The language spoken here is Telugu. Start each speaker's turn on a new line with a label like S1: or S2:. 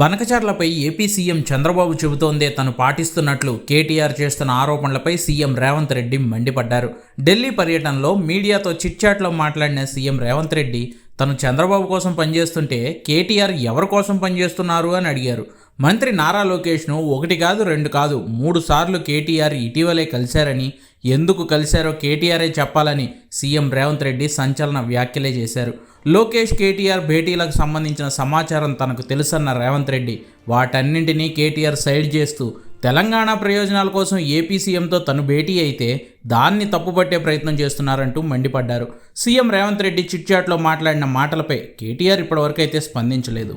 S1: బనకచర్లపై ఏపీ సీఎం చంద్రబాబు చెబుతోందే తను పాటిస్తున్నట్లు కేటీఆర్ చేస్తున్న ఆరోపణలపై సీఎం రేవంత్ రెడ్డి మండిపడ్డారు. ఢిల్లీ పర్యటనలో మీడియాతో చిట్చాట్లో మాట్లాడిన సీఎం రేవంత్ రెడ్డి తను చంద్రబాబు కోసం పనిచేస్తుంటే కేటీఆర్ ఎవరి కోసం పనిచేస్తున్నారు అని అడిగారు. మంత్రి నారా లోకేష్ను ఒకటి కాదు రెండు కాదు మూడు సార్లు కేటీఆర్ ఇటీవలే కలిశారని ఎందుకు కలిశారో కేటీఆరే చెప్పాలని సీఎం రేవంత్ రెడ్డి సంచలన వ్యాఖ్యలే చేశారు. లోకేష్ కేటీఆర్ భేటీలకు సంబంధించిన సమాచారం తనకు తెలుసన్న రేవంత్ రెడ్డి వాటన్నింటినీ కేటీఆర్ సైడ్ చేస్తూ తెలంగాణ ప్రయోజనాల కోసం ఏపీ సీఎంతో తను భేటీ అయితే దాన్ని తప్పుపట్టే ప్రయత్నం చేస్తున్నారంటూ మండిపడ్డారు. సీఎం రేవంత్ రెడ్డి చిట్చాట్లో మాట్లాడిన మాటలపై కేటీఆర్ ఇప్పటివరకు అయితే స్పందించలేదు.